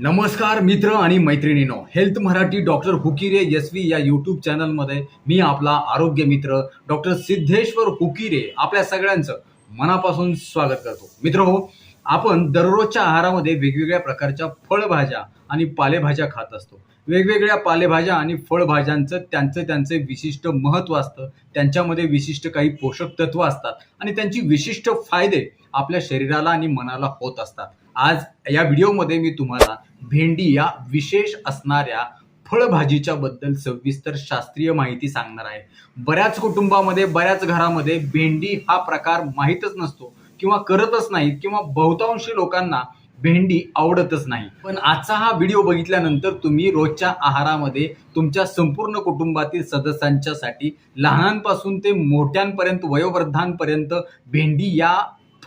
नमस्कार मित्र आणि मैत्रिणींनो. हेल्थ मराठी डॉक्टर हुकिरे यस्वी या यूट्यूब चॅनलमध्ये मी आपला आरोग्य मित्र डॉक्टर सिद्धेश्वर हुकिरे आपल्या सगळ्यांचं मनापासून स्वागत करतो. मित्र हो आपण दररोजच्या आहारामध्ये वेगवेगळ्या प्रकारच्या फळभाज्या आणि पालेभाज्या खात असतो. वेगवेगळ्या पालेभाज्या आणि फळभाज्यांचं त्यांचं त्यांचे विशिष्ट महत्त्व असतं. त्यांच्यामध्ये विशिष्ट काही पोषक तत्व असतात आणि त्यांची विशिष्ट फायदे आपल्या शरीराला आणि मनाला होत असतात. आज या व्हिडिओमध्ये मी तुम्हाला भेंडी या विशेष असणाऱ्या फळभाजीच्या बद्दल सविस्तर शास्त्रीय माहिती सांगणार आहे. बऱ्याच कुटुंबामध्ये बऱ्याच घरामध्ये भेंडी हा प्रकार माहीतच नसतो किंवा करतच नाहीत किंवा बहुतांशी लोकांना भेंडी आवडतच नाही. पण आजचा हा व्हिडिओ बघितल्यानंतर तुम्ही रोजच्या आहारामध्ये तुमच्या संपूर्ण कुटुंबातील सदस्यांच्यासाठी लहानांपासून ते मोठ्यांपर्यंत वयोवृद्धांपर्यंत भेंडी या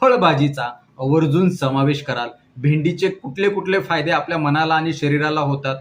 फळभाजीचा आवर्जून समावेश कराल. भेंडीचे कुठले कुठले फायदे आपल्या मनाला आणि शरीराला होतात?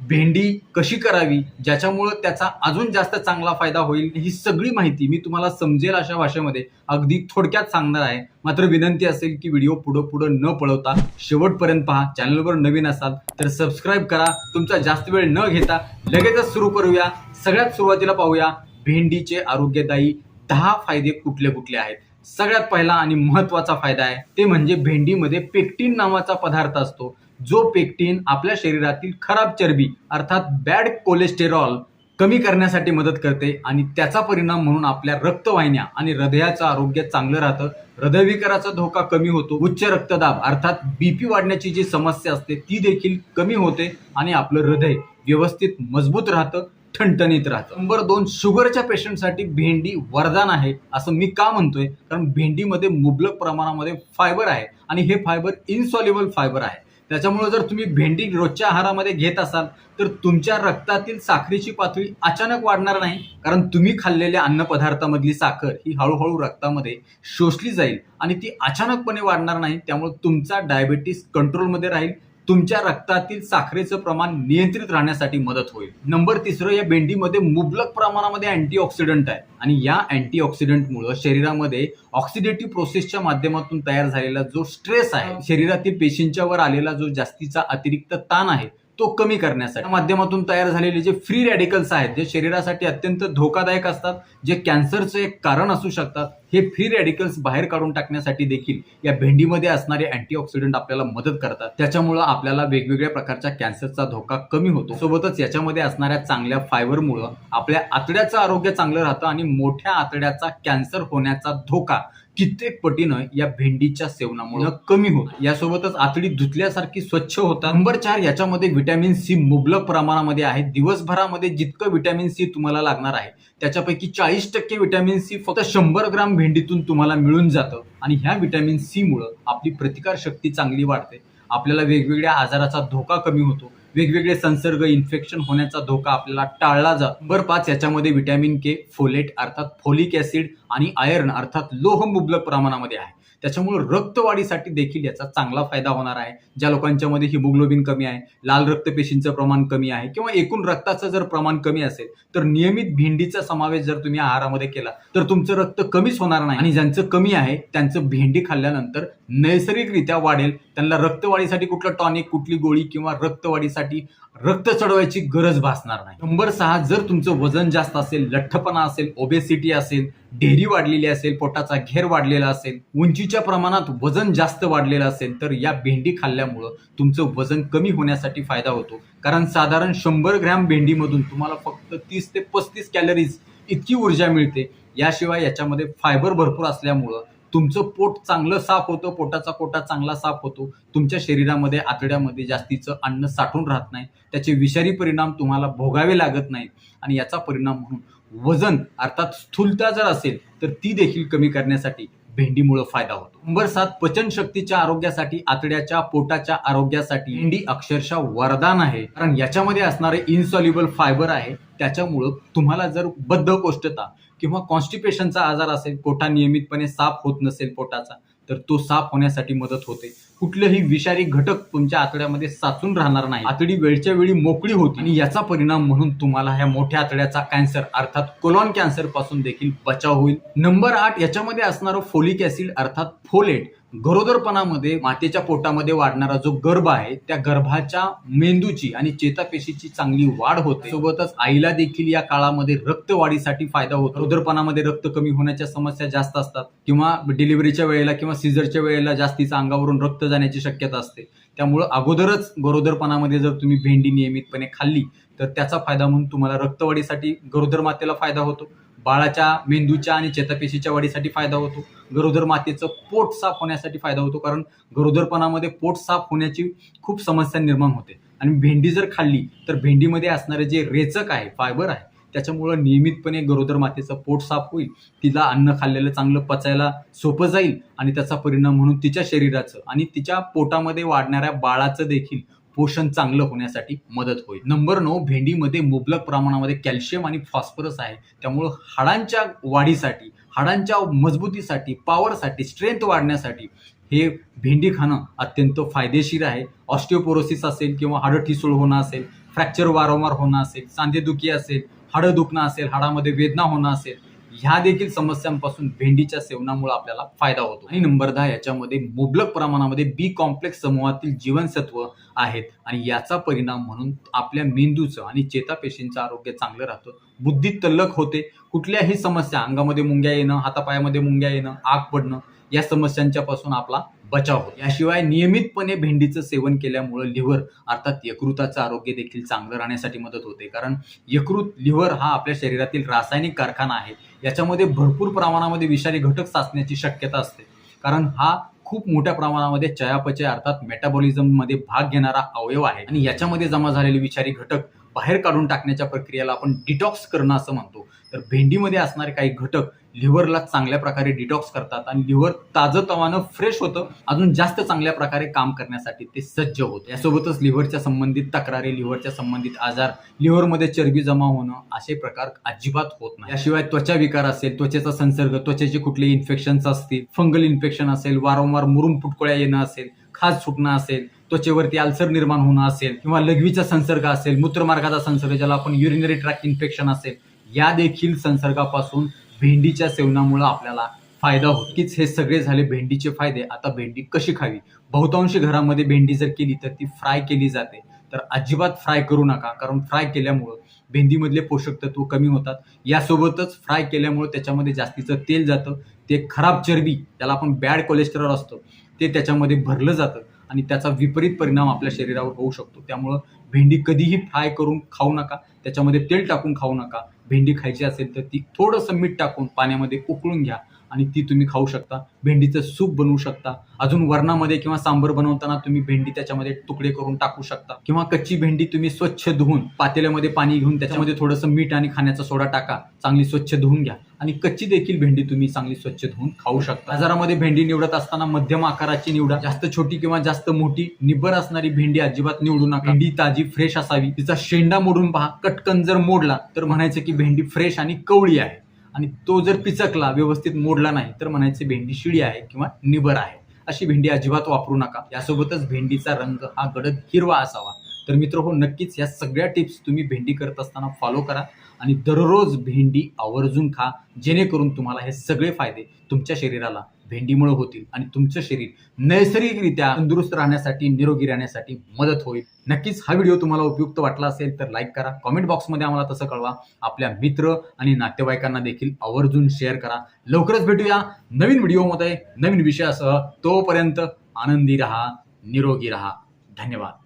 भेंडी कशी करावी? ज्याच्यामुळं त्याचा अजून जास्त चांगला फायदा होईल? ही सगळी माहिती मी तुम्हाला समजेल अशा भाषेमध्ये अगदी थोडक्यात सांगणार आहे. मात्र विनंती असेल की व्हिडिओ पुढं पुढं न पळवता शेवटपर्यंत पहा. चॅनलवर नवीन असाल तर सबस्क्राईब करा. तुमचा जास्त वेळ न घेता लगेचच सुरू करूया. सगळ्यात सुरुवातीला पाहूया. भेंडीचे आरोग्यदायी दहा फायदे कुठले कुठले आहेत? सगळ्यात पहिला आणि महत्त्वाचा फायदा आहे ते म्हणजे भेंडीमध्ये पेक्टिन नावाचा पदार्थ असतो. जो पेक्टिन आपल्या शरीरातील खराब चरबी अर्थात बॅड कोलेस्टेरॉल कमी करण्यासाठी मदत करते आणि त्याचा परिणाम म्हणून आपल्या रक्तवाहिन्या आणि हृदयाचं आरोग्य चांगलं राहतं. हृदयविकाराचा धोका कमी होतो. उच्च रक्तदाब अर्थात बीपी वाढण्याची जी समस्या असते ती देखील कमी होते आणि आपलं हृदय व्यवस्थित मजबूत राहतं. ठणठणीत राहतं. नंबर दोन शुगरच्या पेशंटसाठी भेंडी वरदान आहे असं मी का म्हणतोय? कारण भेंडीमध्ये मुबलक प्रमाणामध्ये फायबर आहे आणि हे फायबर इनसॉल्युबल फायबर आहे. त्याच्यामुळे जर तुम्ही भेंडी रोजच्या आहारामध्ये घेत असाल तर तुमच्या रक्तातील साखरेची पातळी अचानक वाढणार नाही कारण तुम्ही खाल्लेल्या अन्नपदार्थामधली साखर ही हळूहळू रक्तामध्ये शोषली जाईल आणि ती अचानकपणे वाढणार नाही त्यामुळे तुमचा डायबेटीस कंट्रोलमध्ये राहील. तुमच्या रक्तातील साखरेचं प्रमाण नियंत्रित राहण्यासाठी मदत होईल. नंबर तिसरं या भेंडीमध्ये मुबलक प्रमाणामध्ये अँटीऑक्सिडंट आहे. आणि या अँटीऑक्सिडंटमुळं शरीरामध्ये ऑक्सिडेटिव्ह प्रोसेसच्या माध्यमातून तयार झालेला जो स्ट्रेस आहे शरीरातील पेशींच्यावर आलेला जो जास्तीचा अतिरिक्त ताण आहे तो कमी करण्यासाठी. माध्यमातून तयार झालेले जे फ्री रॅडिकल्स आहेत जे शरीरासाठी अत्यंत धोकादायक असतात जे कॅन्सरचं एक कारण असू शकतात हे फ्री रॅडिकल्स बाहेर काढून टाकण्यासाठी देखील या भेंडीमध्ये असणारे अँटीऑक्सिडंट आपल्याला मदत करतात. त्याच्यामुळं आपल्याला वेगवेगळ्या प्रकारच्या कॅन्सरचा धोका कमी होतो. सोबतच याच्यामध्ये असणाऱ्या चांगल्या फायबरमुळं आपल्या आतड्याचं आरोग्य चांगलं राहतं आणि मोठ्या आतड्याचा कॅन्सर होण्याचा धोका कित्येक पटीनं या भेंडीच्या सेवनामुळे कमी होतो. यासोबतच आतडी धुतल्यासारखी स्वच्छ होतात. नंबर चार याच्यामध्ये व्हिटॅमिन सी मुबलक प्रमाणामध्ये आहे. दिवसभरामध्ये जितकं व्हिटॅमिन सी तुम्हाला लागणार आहे त्याच्यापैकी चाळीस टक्के व्हिटॅमिन सी फक्त शंभर ग्राम भेंडीतून तुम्हाला मिळून जातं. आणि ह्या व्हिटॅमिन सी मुळे आपली प्रतिकार शक्ती चांगली वाढते. आपल्याला वेगवेगळ्या आजाराचा धोका कमी होतो. वेगवेगळे संसर्ग इन्फेक्शन होण्याचा धोका आपल्याला टाळला जातो नंबर पाच याच्यामध्ये व्हिटॅमिन के फोलेट अर्थात फोलिक ऍसिड आणि आयर्न अर्थात लोह मुबलक प्रमाणामध्ये आहे. त्याच्यामुळे रक्तवाढीसाठी देखील याचा चांगला फायदा होणार आहे. ज्या लोकांच्या मध्ये हिमोग्लोबिन कमी आहे लाल रक्तपेशींचं प्रमाण कमी आहे किंवा एकूण रक्ताचं जर प्रमाण कमी असेल तर नियमित भेंडीचा समावेश जर तुम्ही आहारामध्ये केला तर तुमचं रक्त कमीच होणार नाही. आणि ज्यांचं कमी आहे त्यांचं भेंडी खाल्ल्यानंतर नैसर्गिकरित्या वाढेल. त्यांना रक्तवाढीसाठी कुठलं टॉनिक कुठली गोळी किंवा रक्तवाढीसाठी रक्त चढवायची गरज भासणार नाही. नंबर सहा जर तुमचं वजन जास्त असेल लठ्ठपणा असेल ओबेसिटी असेल डेरी वाढलेली असेल पोटाचा घेर वाढलेला असेल उंचीच्या प्रमाणात वजन जास्त वाढलेलं असेल तर या भेंडी खाल्ल्यामुळं तुमचं वजन कमी होण्यासाठी फायदा होतो. कारण साधारण शंभर ग्रॅम भेंडीमधून तुम्हाला फक्त तीस ते पस्तीस कॅलरीज इतकी ऊर्जा मिळते. याशिवाय याच्यामध्ये फायबर भरपूर असल्यामुळं तुमचं पोट चांगलं साफ होतं पोटाचा कोटा चांगला साफ होतो. तुमच्या शरीरामध्ये आतड्यामध्ये जास्तीचं अन्न साठून राहत नाही. त्याचे विषारी परिणाम तुम्हाला भोगावे लागत नाहीत. आणि याचा परिणाम म्हणून वजन अर्थात स्थूलता जर असेल तर ती देखील कमी करण्यासाठी भेंडीमुळे फायदा होतो. नंबर सात पचनशक्तीच्या आरोग्यासाठी आतड्याच्या पोटाच्या आरोग्यासाठी भेंडी अक्षरशः वरदान आहे. कारण याच्यामध्ये असणारे इनसॉल्युबल फायबर आहे. त्याच्यामुळं तुम्हाला जर बद्धकोष्ठता किंवा कॉन्स्टिपेशनचा आजार असेल पोटा नियमितपणे साफ होत नसेल पोटाचा तर तो साफ होण्यासाठी मदत होते. कुठलेही विषारी घटक तुमच्या आतड्यामध्ये साचून राहणार नाही. आतडी वेळच्या वेळी मोकळी होती आणि याचा परिणाम म्हणून तुम्हाला ह्या मोठ्या आतड्याचा कॅन्सर अर्थात कोलॉन कॅन्सरपासून देखील बचाव होईल. नंबर आठ याच्यामध्ये असणारं फोलिक ऍसिड अर्थात फोलेट गरोदरपणामध्ये मातेच्या पोटामध्ये वाढणारा जो गर्भ आहे त्या गर्भाच्या मेंदूची आणि चेतापेशीची चांगली वाढ होते. सोबतच आईला देखील या काळामध्ये रक्तवाढीसाठी फायदा होतो. गरोदरपणामध्ये रक्त कमी होण्याच्या समस्या जास्त असतात. किंवा डिलिव्हरीच्या वेळेला किंवा सिझरच्या वेळेला जास्तीचा अंगावरून रक्त जाण्याची शक्यता असते. त्यामुळं अगोदरच गरोदरपणामध्ये जर तुम्ही भेंडी नियमितपणे खाल्ली तर त्याचा फायदा म्हणून तुम्हाला रक्तवाढीसाठी गरोदर मातेला फायदा होतो. बाळाच्या मेंदूच्या आणि चेतापेशीच्या वाढीसाठी फायदा होतो. गरोदर मातेचं पोट साफ होण्यासाठी फायदा होतो कारण गरोदरपणामध्ये पोट साफ होण्याची खूप समस्या निर्माण होते. आणि भेंडी जर खाल्ली तर भेंडीमध्ये असणारे जे रेचक आहे फायबर आहे त्याच्यामुळं नियमितपणे गरोदर मातेचं पोट साफ होईल तिला अन्न खाल्लेलं चांगलं पचायला सोपं जाईल आणि त्याचा परिणाम म्हणून तिच्या शरीराचं आणि तिच्या पोटामध्ये वाढणाऱ्या बाळाचं देखील पोषण चांगलं होण्यासाठी मदत होईल. नंबर नऊ भेंडीमध्ये मुबलक प्रमाणामध्ये कॅल्शियम आणि फॉस्फरस आहे. त्यामुळं हाडांच्या वाढीसाठी हाडांच्या मजबूतीसाठी पॉवरसाठी स्ट्रेंथ वाढण्यासाठी हे भेंडी खाणं अत्यंत फायदेशीर आहे. ऑस्टिओपोरोसिस असेल किंवा हाडं ठिसूळ होणं असेल फ्रॅक्चर वारंवार होणं असेल सांधेदुखी असेल हाडं दुखणं असेल हाडामध्ये वेदना होणं असेल ह्या देखील समस्यांपासून भेंडीच्या सेवनामुळे आपल्याला फायदा होतो. आणि नंबर दहा याच्यामध्ये मुबलक प्रमाणामध्ये बी कॉम्प्लेक्स समूहातील जीवनसत्व आहेत. आणि याचा परिणाम म्हणून आपल्या मेंदूचं आणि चेतापेशींचं आरोग्य चांगलं राहतं. बुद्धी तल्लक होते. कुठल्याही समस्या अंगामध्ये मुंग्या येणं हातापायामध्ये मुंग्या येणं आग पडणं या समस्यांच्या पासून आपला बचाव होतो. याशिवाय नियमितपणे भेंडीचं सेवन केल्यामुळं लिव्हर अर्थात यकृताचं आरोग्य देखील चांगलं राहण्यासाठी मदत होते. कारण यकृत लिव्हर हा आपल्या शरीरातील रासायनिक कारखाना आहे. याच्यामध्ये भरपूर प्रमाणामध्ये विषारी घटक साचण्याची शक्यता असते. कारण हा खूप मोठ्या प्रमाणामध्ये चयापचय अर्थात मेटाबॉलिझममध्ये भाग घेणारा अवयव आहे. आणि याच्यामध्ये जमा झालेले विषारी घटक बाहेर काढून टाकण्याच्या प्रक्रियेला आपण डिटॉक्स करणं असं म्हणतो. तर भेंडीमध्ये असणारे काही घटक लिव्हरला चांगल्या प्रकारे डिटॉक्स करतात आणि लिव्हर ताजतवानं फ्रेश होतं. अजून जास्त चांगल्या प्रकारे काम करण्यासाठी ते सज्ज होतं. यासोबतच लिव्हरच्या संबंधित तक्रारी लिव्हरच्या संबंधित आजार लिव्हरमध्ये चरबी जमा होणं असे प्रकार अजिबात होत नाही. याशिवाय त्वचा विकार असेल त्वचेचा संसर्ग त्वचेचे कुठले इन्फेक्शन्स असतील फंगल इन्फेक्शन असेल वारंवार मुरुम फुटकुळ्या येणं असेल खाज सुटणं असेल त्वचेवरती अल्सर निर्माण होणं असेल किंवा लघवीचा संसर्ग असेल मूत्रमार्गाचा संसर्ग ज्याला आपण युरिनरी ट्रॅक इन्फेक्शन असेल या देखील संसर्गापासून भेंडीच्या सेवनामुळे आपल्याला फायदा होतो. कीच हे सगळे झाले भेंडीचे फायदे. आता भेंडी कशी खावी? बहुतांश घरामध्ये भेंडी जर केली तर ती फ्राय केली जाते. तर अजिबात फ्राय करू नका कारण फ्राय केल्यामुळं भेंडीमधले पोषक तत्व कमी होतात. यासोबतच फ्राय केल्यामुळे त्याच्यामध्ये जास्तीचं तेल जातं. ते खराब चरबी त्याला आपण बॅड कोलेस्ट्रॉल असतो ते त्याच्यामध्ये भरलं जातं. आणि त्याचा विपरीत परिणाम आपल्या शरीरावर होऊ शकतो. त्यामुळं भेंडी कधीही फ्राय करून खाऊ नका. त्याच्यामध्ये तेल टाकून खाऊ नका. भेंडी खायची असेल तर ती थोडंसं मीठ टाकून पाण्यामध्ये उकळून घ्या. आणि ती तुम्ही खाऊ शकता. भेंडीचं सूप बनवू शकता. अजून वरणामध्ये किंवा सांबर बनवताना तुम्ही भेंडी त्याच्यामध्ये तुकडे करून टाकू शकता. किंवा कच्ची भेंडी तुम्ही स्वच्छ धुवून पातेल्यामध्ये पाणी घेऊन त्याच्यामध्ये थोडंसं मीठ आणि खाण्याचा सोडा टाका. चांगली स्वच्छ धुवून घ्या. आणि कच्ची देखील भेंडी तुम्ही चांगली स्वच्छ धुवून खाऊ शकता. बाजारामध्ये भेंडी निवडत असताना मध्यम आकाराची निवडा. जास्त छोटी किंवा जास्त मोठी निब्बर असणारी भेंडी अजिबात निवडू नका. भेंडी ताजी फ्रेश असावी. तिचा शेंडा मोडून पहा. कटकन जर मोडला तर म्हणायचं की भेंडी फ्रेश आणि कवळी आहे. आणि तो जर पिचकला व्यवस्थित मोडला नाही तर म्हणायचे भेंडी शिळी आहे किंवा निबर आहे. अशी भेंडी अजिबात वापरू नका. यासोबतच भेंडीचा रंग हा गडद हिरवा असावा. तर मित्र हो नक्कीच या सगळ्या टिप्स तुम्ही भेंडी करत असताना फॉलो करा आणि दररोज भेंडी आवर्जून खा जेणेकरून तुम्हाला हे सगळे फायदे तुमच्या शरीराला भेंडीमुळे होतील आणि तुमचं शरीर नैसर्गिकरित्या तंदुरुस्त राहण्यासाठी निरोगी राहण्यासाठी मदत होईल. नक्कीच हा व्हिडिओ तुम्हाला उपयुक्त वाटला असेल तर लाईक करा. कॉमेंट बॉक्समध्ये आम्हाला तसं कळवा. आपल्या मित्र आणि नातेवाईकांना देखील आवर्जून शेअर करा. लवकरच भेटूया नवीन व्हिडिओमध्ये नवीन विषयासह. तोपर्यंत आनंदी राहा निरोगी राहा. धन्यवाद.